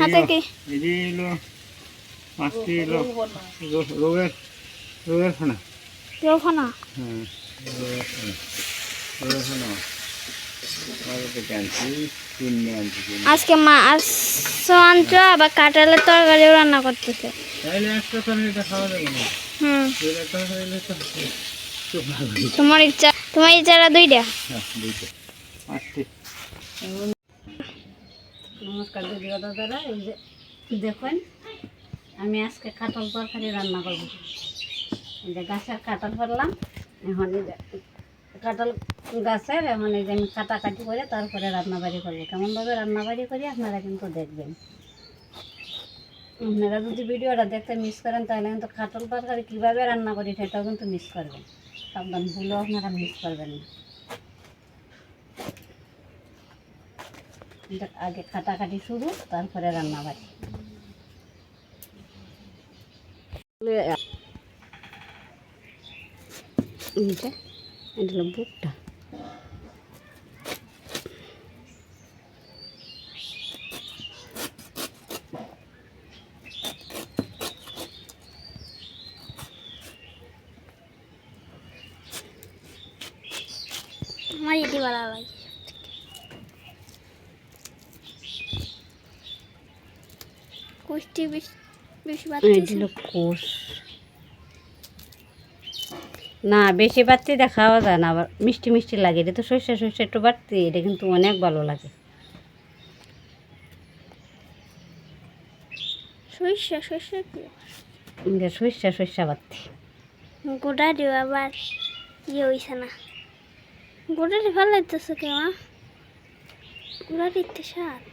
হাতে কি? মাছটি রোগের রোগের হ্যাঁ রোগের রোগের। আজকে মাছ আনছো আবার কাঁঠালের তরকারি রান্না করতেছে। তোমার ইচ্ছা তোমার ইচ্ছাটা দুইটা? হ্যাঁ নমস্কার দিদি দাদারা এই যে দেখুন, আমি আজকে কাঁঠাল তরকারি রান্না করব। এই যে গাছের কাঁঠাল পারলাম এখন এই যে কাঁঠাল গাছের, এখন এই যে আমি কাটাকাটি করে তারপরে রান্নাবাড়ি করব। কেমনভাবে রান্নাবাড়ি করি আপনারা কিন্তু দেখবেন। আপনারা যদি ভিডিওটা দেখতে মিস করেন, তাহলে কিন্তু কাঁঠাল তরকারি কীভাবে রান্না করি সেটাও কিন্তু মিস করবেন। সাবধান, ভুলেও আপনারা মিস করবেন না। আগে কাটাকাটি শুরু তারপরে রান্না বাড়ি এটা এটা হলো বুকটা আমার এটি ভালো লাগে কুষ্টি বাড়তেছে কোষ না বেশি বাড়তি দেখাও যায় না আবার মিষ্টি মিষ্টি লাগে। এটা তো সর্ষে সর্ষে একটু বাড়তি এটা কিন্তু অনেক ভালো লাগে। সরিষা সরিষা সর্ষে সর্ষে বাড়তি। গোটা দিও আবার ইয়ে হইছে না। গোটা ভালো লাগতেছে কে মা গোটা দিতে সাত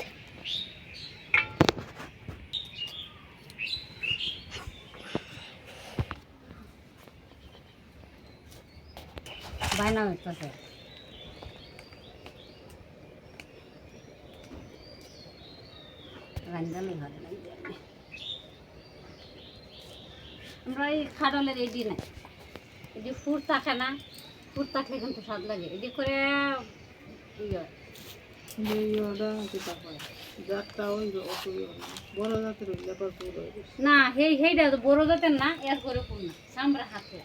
বায়না হইতেছে ভালো আমরা এই খাডলের এডি নাই এডি ফুট থাকে না ফুট থাকলে কিন্তু স্বাদ লাগে। এডি করে ইয়ে না সেই সেইটা বড় জাতের না এর করে ফুল না। সামরা হাতে।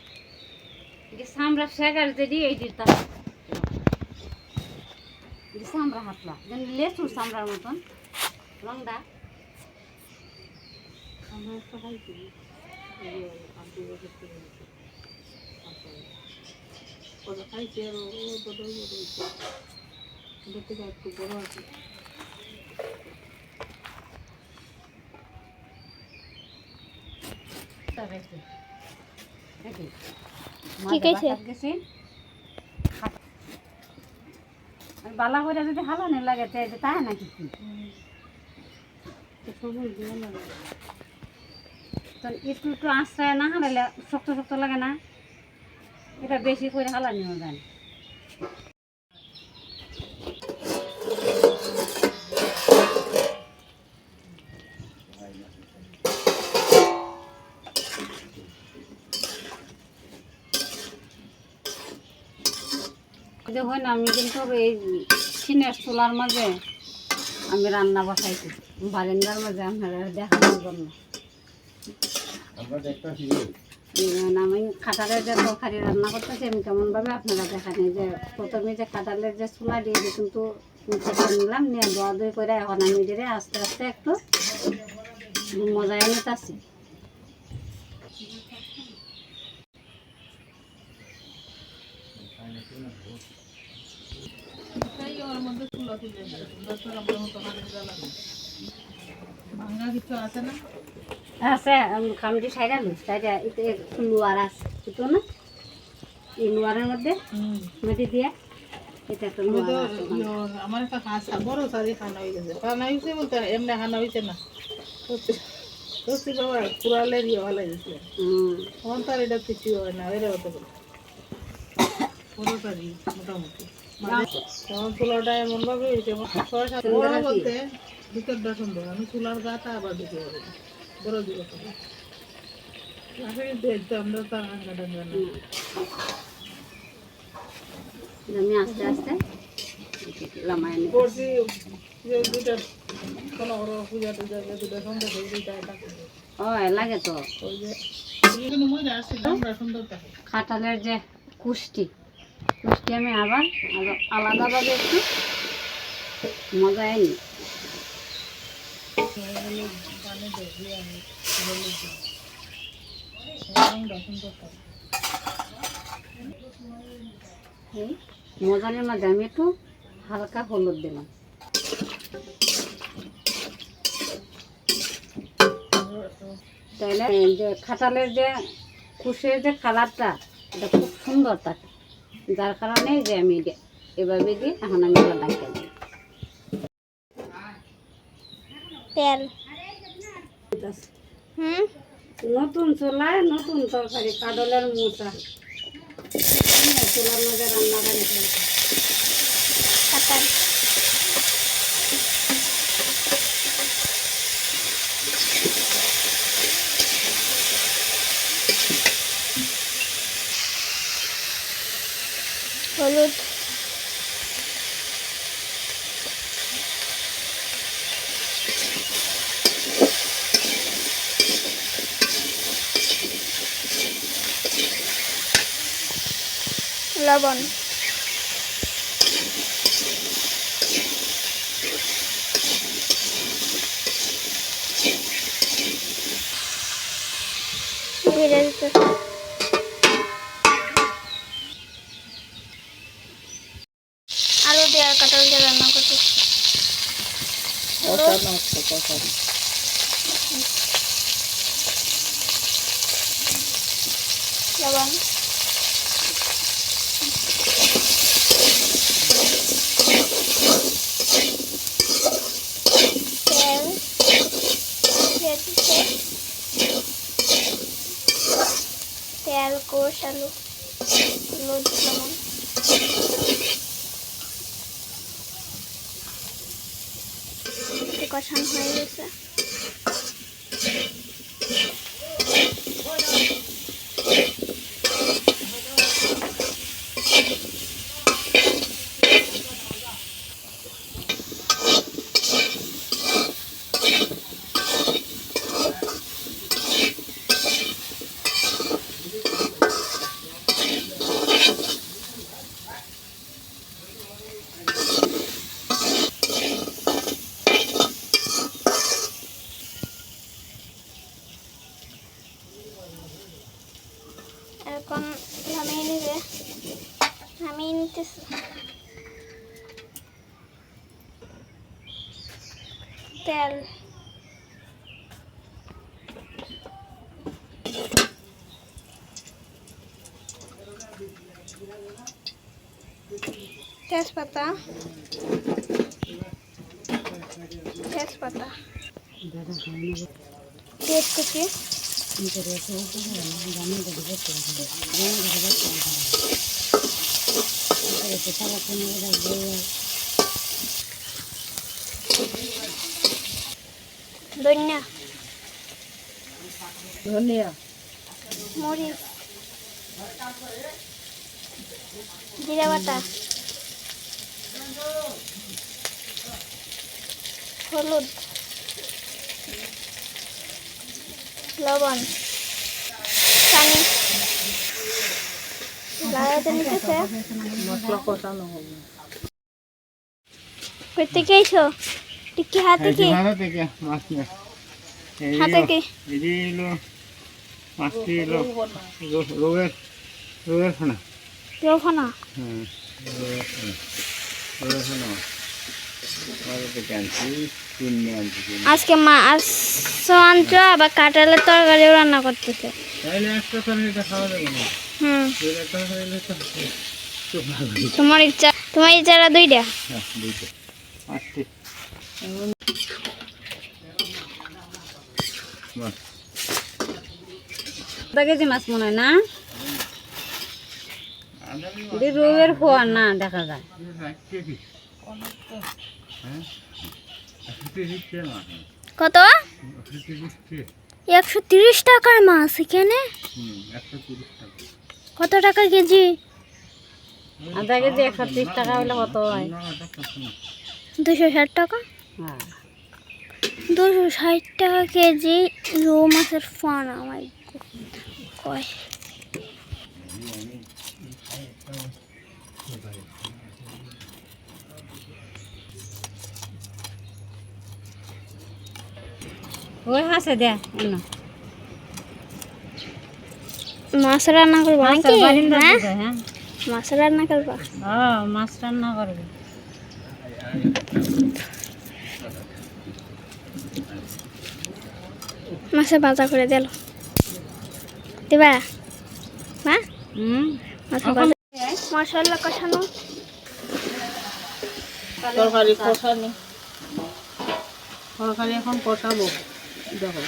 সামরা শেখার যদি এই দিতা যে সামরা হাতলা যেন লেচুর সামরার মতন রংটা তবে কি? নাকি? কি মাঝে কইছে? বাসাত গেছি। হাত- আর বালা করে যদি হালানি লাগে তে তাই না কিছু তো একটু একটু আশ্রয় না হারালে শক্ত শক্ত লাগে না। এটা বেশি করে হালানি হয়ে যায় দেখুন আমি কিন্তু এই সিনের চুলার মাঝে আমি রান্না বসাইছি। বারেন্দার মাঝে আপনারা দেখানোর জন্য। আমি খাটালের যে তরকারি রান্না করতেছি আমি কেমনভাবে আপনারা দেখানি যে প্রথমে যে খাটালের যে চুলা দিয়ে দিয়ে কিন্তু নিলাম নিয়ে দোয়া দই করে এখন আমি ধীরে আস্তে আস্তে একটু মজায় নিতেছি। আছে খামটি সাইডা লু সাইডা এতে একটু আছে বুঝতো না? এই মধ্যে মেটি দিয়ে এটা আমার একটা খাসা বড় সারি খানা হয়ে গেছে খানা হয়েছে বলতে এমনি খানা হয়েছে না। সত্যি বাবা কুড়ালে দিয়ে ভালো গেছে হুম। তখন তার এটা কিছু হয় না এরা হতে পারে বড় সারি মোটামুটি। আমি চুলার দিকে আমি আস্তে আস্তে লামায় পূজা লাগে তো ওই যে থাকে যে কুষ্টি কুষ্টি আমি আবার আলাদাভাবে একটু মজায় নিই। মজানের মাঝে আমি একটু হালকা হলুদ দিলাম। তাহলে যে খাটালের যে কুশের যে কালারটা এটা খুব সুন্দর থাকে। যার কারণে যে আমি এভাবে দিই এখন আমি ডাকে দিই তেল। হুম? নতুন চুলায় নতুন তরকারি কাদলের মোচা। চুলার মধ্যে রান্না করে লবণ। ধীরে দিতে আলু দিয়ে আর কাঁঠাল দিয়ে রান্না করছি। লবণ তেল দিয়ে দিতে তেল কোষ আলু হলুদ লবণ কষানো হয়ে গেছে এখন নামিয়ে নিবে নামিয়ে নিতেছে তেল তেজপাতা। তেজপাতা। পেঁয়াজ কুচি ধনিয়া। ধনিয়া। মরিচ। জিরা বাটা। হলুদ। লবণ। পানি। লাগাতে নিতেছে। মশলা কষানো হবে। থেকে আইছো টিকি হাতে কি? থেকে মাছ নিয়ে হাতে কি? মাছটি এলো রোগের রোগের খানা। হ্যাঁ কিনে। আজকে মাছ আনছো আবার কাঁঠালের তরকারিও রান্না করতেছে। তোমার ইচ্ছা তোমার ইচ্ছারা দুইটা? হ্যাঁ কেজি মাছ মনে হয় না? রোগের খোয়া না দেখা যায়। কত? একশো তিরিশ টাকার মাছ এখানে? কত টাকা কেজি? আধা কেজি একশো ত্রিশ টাকা হলে কত হয়? দুশো ষাট টাকা? হ্যাঁ। দুশো ষাট টাকা কেজি রৌ মাছের ফানা আমার কয়। ওই হাসে দে এনো মাছ রান্না করব নাকি? হ্যাঁ? হ্যাঁ? মাছ রান্না করব? মাছ রান্না করবে। মাছের ভাজা করে দিল। দিবা? মা? মশলা কষানো। তরকারি কষানি। তরকারি এখন কষাবো। দেখো।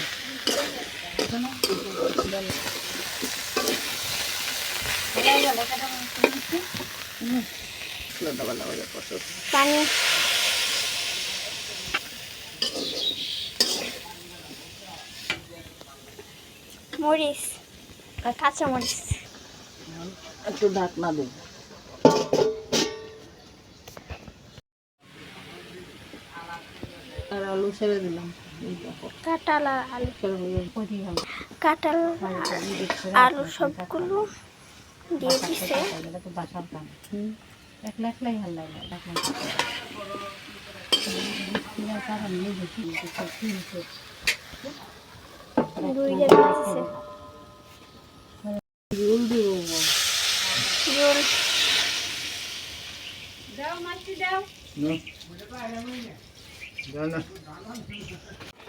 পানি। মরিচ। কাঁচা মরিচ একটু ঢাকনা দেব আর আলু ছেড়ে দিলাম। কাঁটাল আলু। কাঁটাল সবগুলো দিয়ে দিছে। একলা একলাই ভালো লাগে দুইটা দিছে ঝুল দিব ঝোল না না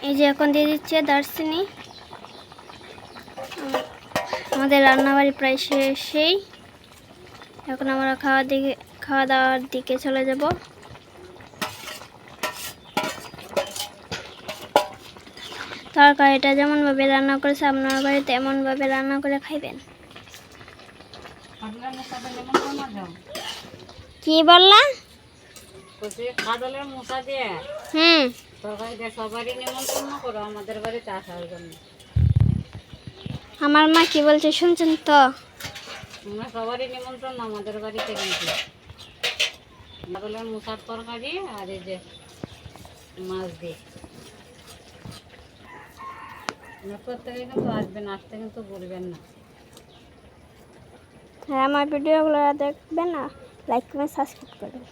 এই যে এখন দিয়ে দিচ্ছে দারচিনি। আম- আমাদের রান্নাবাড়ি প্রায় শেষেই এখন আমরা খাওয়া দিকে খাওয়া দাওয়ার দিকে চলে যাব। তরকারিটা যেমনভাবে রান্না করেছে আপনার বাড়িতে এমনভাবে রান্না করে খাইবেন। কি বললা? খাদলের দিয়ে হুম। সবারই নিমন্ত্রণ করো আমাদের বাড়িতে আসার জন্য। আমার মা কি বলছে শুনছেন তো? আমরা সবারই নিমন্ত্রণ আমাদের বাড়িতে কিন্তু। খাদলের তরকারি আর এই যে মাছ দিয়ে। প্রত্যেকে কিন্তু আসবেন আসতে কিন্তু বলবেন না। হ্যাঁ আমার ভিডিওগুলো দেখবেন না লাইক কমেন্ট সাবস্ক্রাইব করবেন।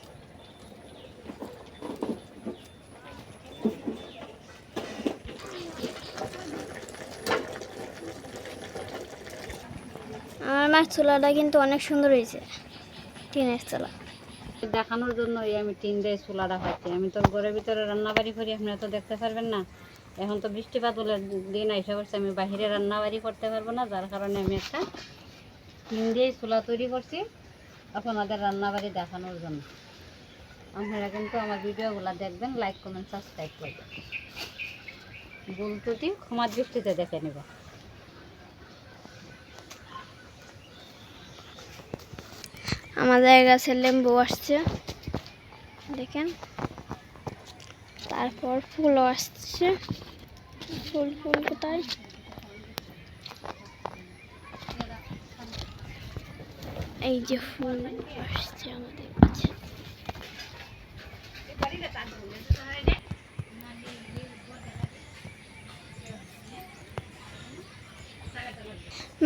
মাছ চুলাটা কিন্তু অনেক সুন্দর হয়েছে, টিনের চুলা। দেখানোর জন্য আমি টিন দিয়ে চুলাটা খাচ্ছি আমি তো ঘরের ভিতরে রান্নাবাড়ি করি আপনারা তো দেখতে পারবেন না। এখন তো বৃষ্টিপাত হলে দিন এসে করছে আমি বাইরে রান্নাবাড়ি করতে পারব না, যার কারণে আমি একটা টিন দিয়েই চুলা তৈরি করছি আপনাদের রান্নাবাড়ি দেখানোর জন্য। আপনারা কিন্তু আমার ভিডিওগুলো দেখবেন লাইক কমেন্ট সাবস্ক্রাইব করবেন। ভুল ত্রুটি ক্ষমার দৃষ্টিতে দেখে নেব আমাদের গাছে লেম্বু আসছে। দেখেন। তারপর ফুলও আসছে। ফুল ফুল কোথায়? এই যে ফুল আসছে আমাদের কাছে।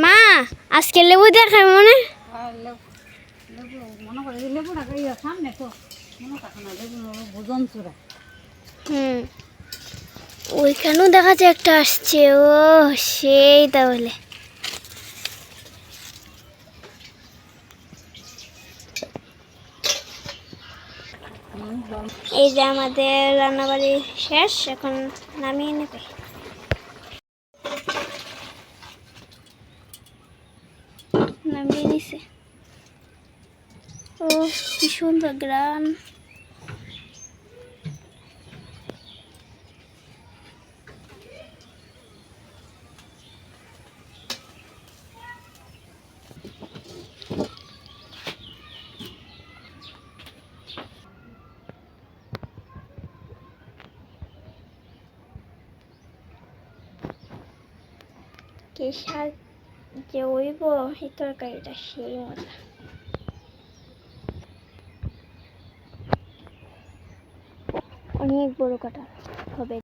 মা, আজকে লেবু দেখায় মনে? মনে করে সামনে তো মনে থাকে না ভোজন হুম। ওইখানেও দেখা যায় একটা আসছে, ও সেই তাহলে। এই যে আমাদের রান্নাবাড়ি শেষ, এখন নামিয়ে নেবে নামিয়ে নিছে ও কি সুন্দর গ্রাম কি শাক যে ওইব এই তরকারিটা সেই মজা। অনেক বড় কাটা হবে।